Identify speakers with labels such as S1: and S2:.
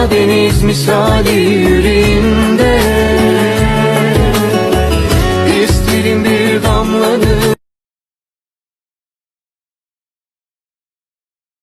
S1: anlamısın
S2: Derya deniz misali yüreğim